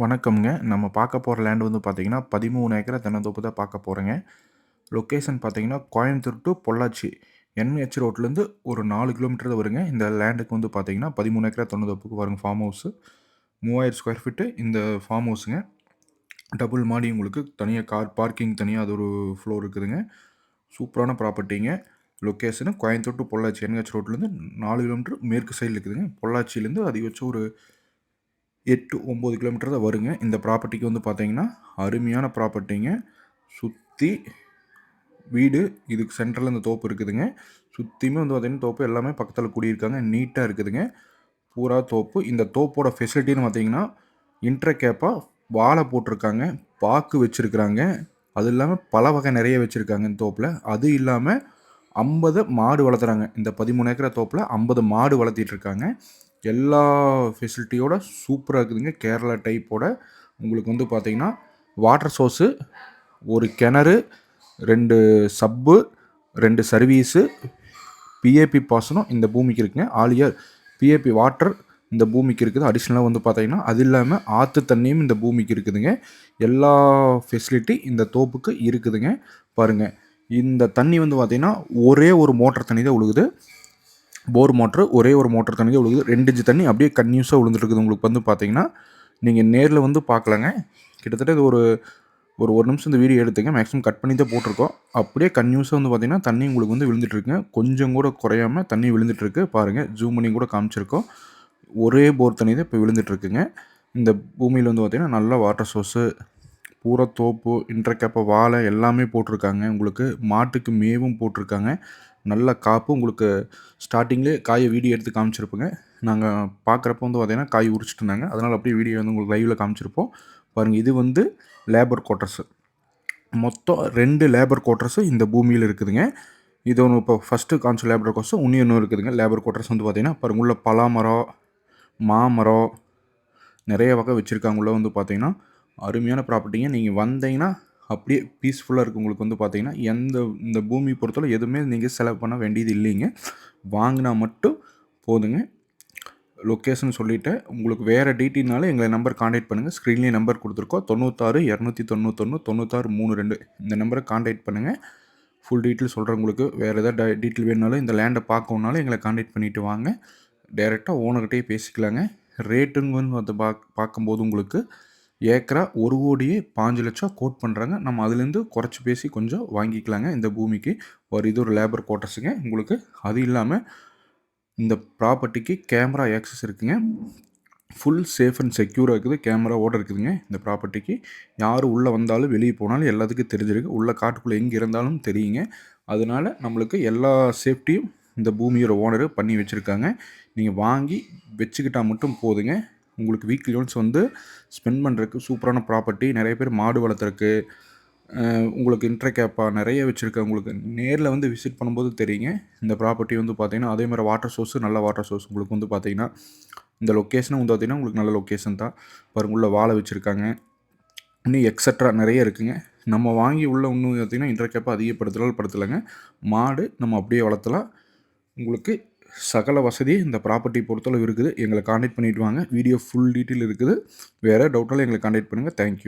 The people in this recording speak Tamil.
வணக்கம்ங்க. நம்ம பார்க்க போகிற லேண்ட் வந்து பார்த்தீங்கன்னா, 13 ஏக்கரா தென்னந்தோப்பு தான் பார்க்க போகிறேங்க லொக்கேஷன் பார்த்தீங்கன்னா, கோயம்புத்தூர் டு பொள்ளாச்சி என்ஹெச் ரோட்லேருந்து ஒரு நாலு கிலோமீட்டர் தான் வருங்க. இந்த லேண்டுக்கு வந்து பார்த்தீங்கன்னா, 13 ஏக்கரா தென்னந்தோப்புக்கு வருங்க ஃபார்ம் ஹவுஸு. 3000 ஸ்கொயர் ஃபீட்டு இந்த ஃபார்ம் ஹவுஸுங்க. டபுள் மாடி உங்களுக்கு தனியாக கார் பார்க்கிங் தனியாக அது ஒரு ஃப்ளோர் இருக்குதுங்க. சூப்பரான ப்ராப்பர்ட்டிங்க. Location Coimbatore to Pollachi NH ரோட்லேருந்து நாலு கிலோமீட்டர் மேற்கு சைடில் இருக்குதுங்க. பொள்ளாச்சியிலேருந்து அதிகபட்சம் ஒரு 8, 9 கிலோமீட்டர் தான் வருங்க. இந்த ப்ராப்பர்ட்டிக்கு வந்து பார்த்தீங்கன்னா, அருமையான ப்ராப்பர்ட்டிங்க. சுற்றி வீடு இதுக்கு சென்டர்ல இந்த தோப்பு இருக்குதுங்க. சுற்றியுமே வந்து பார்த்தீங்கன்னா, தோப்பு எல்லாமே பக்கத்தில் குடியிருக்காங்க. நீட்டாக இருக்குதுங்க. பூரா தோப்பு. இந்த தோப்போட ஃபெசிலிட்டின்னு பார்த்தீங்கன்னா, இன்ட்ரகேப்பாக வாழை போட்டிருக்காங்க. பாக்கு வச்சுருக்குறாங்க அது இல்லாமல் பல வகை நிறைய வச்சிருக்காங்க இந்த தோப்பில் அது இல்லாமல் ஐம்பது மாடு வளர்த்துறாங்க. இந்த பதிமூணு ஏக்கரை தோப்பில் ஐம்பது மாடு வளர்த்திட்டு இருக்காங்க. எல்லா ஃபெசிலிட்டியோட சூப்பராக இருக்குதுங்க. கேரளா டைப்போட உங்களுக்கு வந்து பார்த்தீங்கன்னா, வாட்டர் சோர்ஸு, ஒரு கிணறு, ரெண்டு சப்பு, ரெண்டு சர்வீஸு, பிஏபி பாசனம் இந்த பூமிக்கு இருக்குங்க. ஆல் இயர் பிஏபி வாட்டர் இந்த பூமிக்கு இருக்குது. அடிஷ்னலாக வந்து பார்த்தீங்கன்னா, அது இல்லாமல் ஆற்று தண்ணியும் இந்த பூமிக்கு இருக்குதுங்க. எல்லா ஃபெசிலிட்டி இந்த தோப்புக்கு இருக்குதுங்க. பாருங்க. இந்த தண்ணி வந்து பார்த்திங்கன்னா ஒரே ஒரு மோட்டர் தண்ணி தான் உழுகுது போர் மோட்ரு ஒரே ஒரு மோட்டர் தண்ணி தான் விழுகுது. 2 இன்ச் தண்ணி அப்படியே கன்யூஸாக விழுந்துட்டுருக்குது உங்களுக்கு வந்து பார்த்தீங்கன்னா, நீங்கள் நேரில் வந்து பார்க்கலாங்க. கிட்டத்தட்ட இது ஒரு ஒரு ஒரு நிமிஷம் இந்த வீடியோ எடுத்துங்க. மேக்ஸிமம் கட் பண்ணி தான் போட்டிருக்கோம். அப்படியே கன்யூஸாக வந்து பார்த்தீங்கன்னா, தண்ணி உங்களுக்கு வந்து விழுந்துட்டுருக்குங்க கொஞ்சம் கூட குறையாம தண்ணி விழுந்துட்டுருக்கு பாருங்கள் ஜூம் பண்ணி கூட காமிச்சிருக்கோம். ஒரே போர் தண்ணி தான் இப்போ விழுந்துட்டுருக்குங்க இந்த பூமியில் வந்து பார்த்தீங்கன்னா, நல்ல வாட்டர் சோர்ஸு, பூரா தோப்பு, இன்டர்கேப்பை வாழை எல்லாமே போட்டிருக்காங்க. உங்களுக்கு மாட்டுக்கு மேவும் போட்டிருக்காங்க. நல்ல காப்பு உங்களுக்கு ஸ்டார்டிங்லேயே காயை வீடியோ எடுத்து காமிச்சிருப்போங்க நாங்கள் பார்க்குறப்ப வந்து பார்த்தீங்கன்னா, காய் உரிச்சிட்டு இருந்தாங்க. அதனால் அப்படியே வீடியோ வந்து உங்களுக்கு லைவில் காமிச்சிருப்போம். பாருங்கள் இது வந்து லேபர் குவார்ட்டர்ஸு. மொத்தம் ரெண்டு லேபர் குவார்ட்டர்ஸு இந்த பூமியில் இருக்குதுங்க. இது ஒன்று இப்போ ஃபர்ஸ்ட்டு காமிச்ச லேபர் குவார்ட்டர்ஸ் இன்னும் இன்னும் இருக்குதுங்க. லேபர் குவார்ட்டர்ஸ் வந்து பார்த்தீங்கன்னா, பாருங்கள் உள்ள பலாமரம், மாமரம் நிறைய வகை வச்சுருக்காங்க உள்ள வந்து பார்த்தீங்கன்னா, அருமையான ப்ராப்பர்ட்டிங்க. நீங்கள் வந்தீங்கன்னா, அப்படியே பீஸ்ஃபுல்லாக இருக்கும். உங்களுக்கு வந்து பார்த்தீங்கன்னா, எந்த இந்த பூமி பொறுத்தவரை எதுவுமே நீங்கள் செலவு பண்ண வேண்டியது இல்லைங்க. வாங்கினா மட்டும் போதுங்க. லொக்கேஷன் சொல்லிவிட்டு உங்களுக்கு வேறு டீட்டெயில்னாலும் எங்களை நம்பர் காண்டாக்ட் பண்ணுங்கள் ஸ்க்ரீன்லேயே நம்பர் கொடுத்துருக்கோம் தொண்ணூத்தாறு இரநூத்தி தொண்ணூத்தொன்று தொண்ணூத்தாறு மூணு ரெண்டு இந்த நம்பரை காண்டாக்ட் பண்ணுங்கள் ஃபுல் டீட்டெயில் சொல்கிறவங்களுக்கு உங்களுக்கு. எதாவது ட டீட்டெயில் வேணுனாலும் இந்த லேண்டை பார்க்கணுனாலும் எங்களை காண்டாக்ட் பண்ணிட்டு வாங்க. டேரெக்டாக ஓனர்கிட்டயே பேசிக்கலாங்க. ரேட்டுங்கன்னு வந்து பார்க்க பார்க்கும்போது உங்களுக்கு ஏக்கரா 1,05,00,000 கோட் பண்ணுறாங்க நம்ம அதுலேருந்து குறைச்சி பேசி கொஞ்சம் வாங்கிக்கலாங்க. இந்த பூமிக்கு. ஒரு இது ஒரு லேபர் குவார்ட்டர்ஸுங்க உங்களுக்கு. அது இல்லாமல் இந்த ப்ராப்பர்ட்டிக்கு கேமரா ஆக்சஸ் இருக்குதுங்க ஃபுல் சேஃப் அண்ட் செக்யூராக இருக்குது. கேமராவோட இருக்குதுங்க. இந்த ப்ராப்பர்ட்டிக்கு. யார் உள்ளே வந்தாலும், வெளியே போனாலும் எல்லாத்துக்கும் தெரிஞ்சிருக்கு. உள்ள காட்டுக்குள்ளே எங்கே இருந்தாலும் தெரியுங்க. அதனால நம்மளுக்கு எல்லா சேஃப்டியும் இந்த பூமியோட ஓனரு பண்ணி வச்சுருக்காங்க நீங்கள் வாங்கி வச்சுக்கிட்டால் மட்டும் போதுங்க. உங்களுக்கு வீக்லி ஒன்ஸ் வந்து ஸ்பெண்ட் பண்ணுறதுக்கு சூப்பரான ப்ராப்பர்ட்டி. நிறைய பேர் மாடு வளர்த்துறக்கு, உங்களுக்கு இன்ட்ரகேப்பாக நிறைய வச்சுருக்க உங்களுக்கு நேரில் வந்து விசிட் பண்ணும்போது தெரியுங்க. இந்த ப்ராப்பர்ட்டி வந்து பார்த்தீங்கன்னா, அதே மாதிரி வாட்டர் சோர்ஸு நல்ல வாட்டர் சோர்ஸ் உங்களுக்கு வந்து பார்த்தீங்கன்னா, இந்த லொக்கேஷனும் வந்து பார்த்தீங்கன்னா, உங்களுக்கு நல்ல லொக்கேஷன் தான். பாருங்க உள்ள வாழை வச்சுருக்காங்க இன்னும் எக்ஸெட்ரா நிறைய இருக்குங்க. நம்ம வாங்கி உள்ள இன்னும் பார்த்தீங்கன்னா, இன்டர் அதிகப்படுத்தலாம் படுத்தலைங்க மாடு நம்ம அப்படியே வளர்த்தலாம். உங்களுக்கு சகல வசதி இந்த ப்ராப்பர்ட்டி பொறுத்தளவு இருக்குது. எங்களை கான்டாக்ட் பண்ணிட்டு வாங்க. வீடியோ ஃபுல் டீட்டெயில் இருக்குது. வேறு டவுட்டால் எங்களை கான்டாக்ட் பண்ணுங்கள் தேங்க் யூ.